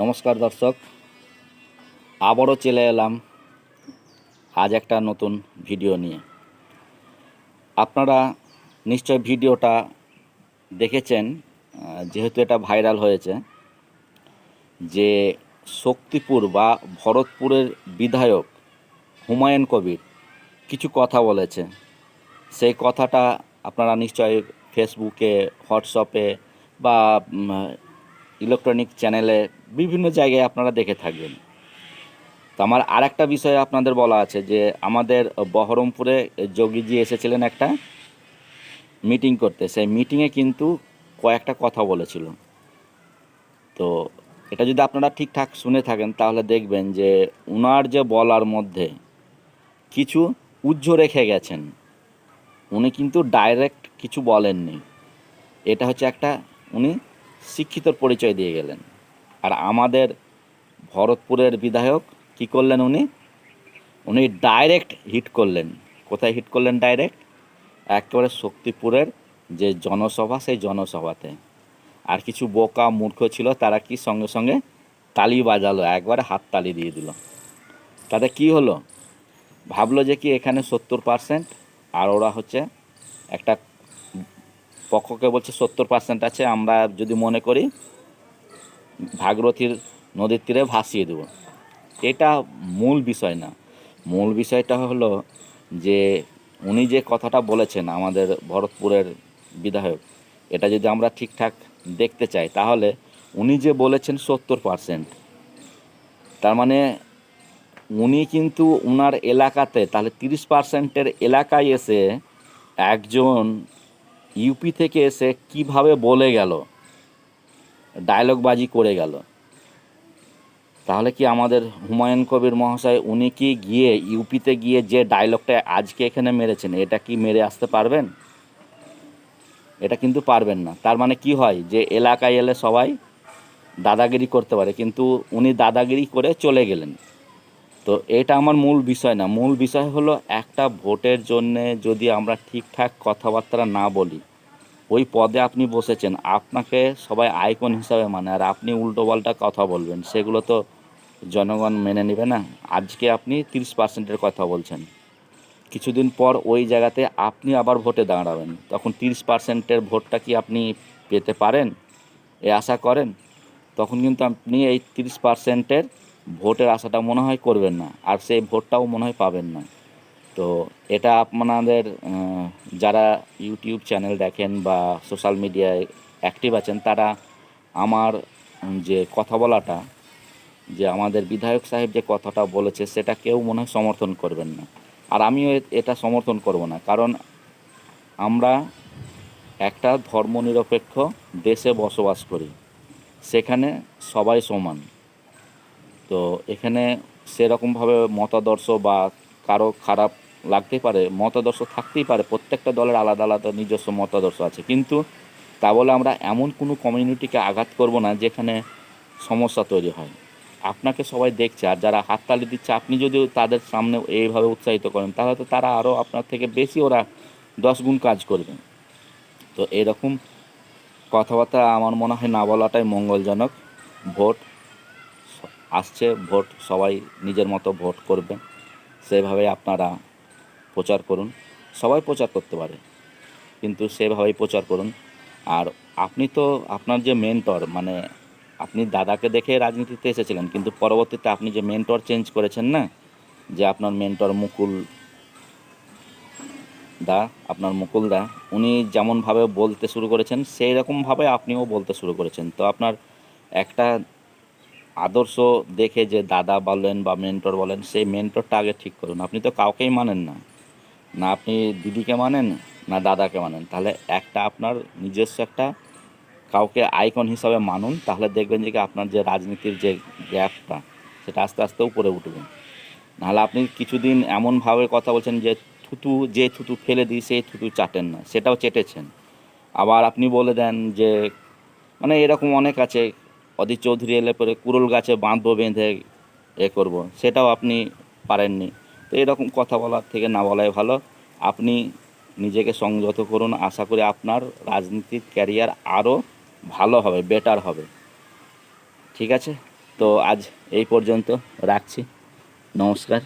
নমস্কার দর্শক। আবারও চলে এলাম আজ একটা নতুন ভিডিও নিয়ে। আপনারা নিশ্চয় ভিডিওটা দেখেছেন যেহেতু এটা ভাইরাল হয়েছে, যে শক্তিপুর বা ভরতপুরের বিধায়ক হুমায়ুন কবির কিছু কথা বলেছে। সেই কথাটা আপনারা নিশ্চয়ই ফেসবুকে, হোয়াটসঅ্যাপে বা ইলেকট্রনিক চ্যানেলে বিভিন্ন জায়গায় আপনারা দেখে থাকবেন। তো আমার আর একটা বিষয়ে আপনাদের বলা আছে যে, আমাদের বহরমপুরে যোগীজি এসেছিলেন একটা মিটিং করতে। সেই মিটিংয়ে কিন্তু কয়েকটা কথা বলেছিল। তো এটা যদি আপনারা ঠিকঠাক শুনে থাকেন, তাহলে দেখবেন যে, উনার যে বলার মধ্যে কিছু উজ্জ্ব রেখে গেছেন। উনি কিন্তু ডাইরেক্ট কিছু বলেননি। এটা হচ্ছে একটা উনি শিক্ষিতর পরিচয় দিয়ে গেলেন। আর আমাদের ভরতপুরের বিধায়ক কি করলেন উনি? উনি ডাইরেক্ট হিট করলেন। কোথায় হিট করলেন ডাইরেক্ট একেবারে শক্তিপুরের যে জনসভা, সেই জনসভাতে। আর কিছু বোকা মূর্খ ছিল, তারা কি সঙ্গে সঙ্গে তালি বাজালো, একবারে হাত তালি দিয়ে দিল। তাতে কি হলো? ভাবলো যে কি এখানে সত্তর পার্সেন্ট আর ওরা হচ্ছে একটা পক্ষকে বলছে সত্তর পার্সেন্ট আছে, আমরা যদি মনে করি ভাগীরথীর নদীর তীরে ভাসিয়ে দেব। এটা মূল বিষয় না। মূল বিষয়টা হলো যে উনি যে কথাটা বলেছেন আমাদের ভরতপুরের বিধায়ক, এটা যদি আমরা ঠিকঠাক দেখতে চাই, তাহলে উনি যে বলেছেন সত্তর পার্সেন্ট তার মানে উনি কিন্তু উনার এলাকাতে, তাহলে তিরিশ পার্সেন্টের এলাকায় এসে একজন ইউপি থেকে এসে কীভাবে বলে গেল? ডায়লগবাজি করে গেল। তাহলে কি আমাদের হুমায়ুন কবির মহাশয় উনি কি গিয়ে ইউপিতে গিয়ে যে ডায়লগটা আজকে এখানে মেরেছেন, এটা কি মেরে আসতে পারবেন? এটা কিন্তু পারবেন না। তার মানে কি হয় যে এলাকায় এলে সবাই দাদাগিরি করতে পারে, কিন্তু উনি দাদাগিরি করে চলে গেলেন। তো এটা আমার মূল বিষয় না। মূল বিষয় হলো একটা ভোটের জন্যে যদি আমরা ঠিকঠাক কথাবার্তা না বলি ওই পদে আপনি বসেছেন, আপনাকে সবাই আইকন হিসাবে মানে আর আপনি উল্টো পাল্টা কথা বলবেন, সেগুলো তো জনগণ মেনে নেবে না। আজকে আপনি তিরিশ পার্সেন্টের কথা বলছেন। কিছুদিন পর ওই জায়গাতে আপনি আবার ভোটে দাঁড়াবেন। তখন তিরিশ পার্সেন্টের ভোটটা কি আপনি পেতে পারেন? এ আশা করেন? তখন কিন্তু আপনি এই তিরিশ পার্সেন্টের ভোটের আশাটা মনে হয় করবেন না, আর সেই ভোটটাও মনে হয় পাবেন না। তো এটা আপনাদের যারা ইউটিউব চ্যানেল দেখেন বা সোশ্যাল মিডিয়ায় অ্যাক্টিভ আছেন, তারা আমার যে কথা বলাটা, যে আমাদের বিধায়ক সাহেব যে কথাটা বলেছে, সেটা কেউ মনে হয় সমর্থন করবেন না। আর আমিও এটা সমর্থন করব না। কারণ আমরা একটা ধর্মনিরপেক্ষ দেশে বসবাস করি। সেখানে সবাই সমান। তো এখানে সেরকমভাবে মতাদর্শ বা কারও খারাপ লাগতেই পারে, মতাদর্শ থাকতেই পারে, প্রত্যেকটা দলের আলাদা আলাদা নিজস্ব মতাদর্শ আছে। কিন্তু তা বলে আমরা এমন কোনো কমিউনিটিকে আঘাত করব না যেখানে সমস্যা তৈরি হয়। আপনাকে সবাই দেখছে আর যারা হাততালি দিচ্ছে, আপনি যদি তাদের সামনে এইভাবে উৎসাহিত করেন, তাহলে তো তারা আরও আপনার থেকে বেশি ওরা দশ গুণ কাজ করবে। তো এরকম কথাবার্তা আমার মনে হয় না বলাটাই মঙ্গলজনক। ভোট আসছে, ভোট সবাই নিজের মতো ভোট করবে। সেভাবে আপনারা প্রচার করুন। সবাই প্রচার করতে পারে। কিন্তু সেভাবেই প্রচার করুন। আর আপনি তো আপনার যে মেন্টর মানে আপনি দাদাকে দেখে রাজনীতিতে এসেছিলেন, কিন্তু পরবর্তীতে আপনি যে মেন্টর চেঞ্জ করেছেন না, যে আপনার মেন্টর মুকুল দা, আপনার মুকুল দা, উনি যেমনভাবে বলতে শুরু করেছেন সেই রকমভাবে আপনিও বলতে শুরু করেছেন। তো আপনার একটা আদর্শ দেখে যে দাদা বলেন বা মেন্টর বলেন, সেই মেন্টরটা আগে ঠিক করুন। আপনি তো কাউকেই মানেন না। না আপনি দিদিকে মানেন, না দাদাকে মানেন। তাহলে একটা আপনার নিজস্ব একটা কাউকে আইকন হিসাবে মানুন, তাহলে দেখবেন যে আপনার যে রাজনীতির যে গ্যাপটা সেটা আস্তে আস্তে উপরে উঠবে। নাহলে আপনি কিছুদিন এমনভাবে কথা বলছেন যে থুতু যে থুতু ফেলে দিই, সেই থুতু চাটেন না, সেটাও চেটেছেন। আবার আপনি বলে দেন যে মানে এরকম অনেক আছে, অধীর চৌধুরী এলে পরে কুরুল গাছে বাঁধবো বেঁধে এ করব, সেটাও আপনি পারেননি। তো এরকম কথা বলার থেকে না বলাই ভালো। আপনি নিজেকে সংযত করুন। আশা করি আপনার রাজনীতির ক্যারিয়ার আরও ভালো হবে বেটার হবে। ঠিক আছে? তো আজ এই পর্যন্ত রাখছি। নমস্কার।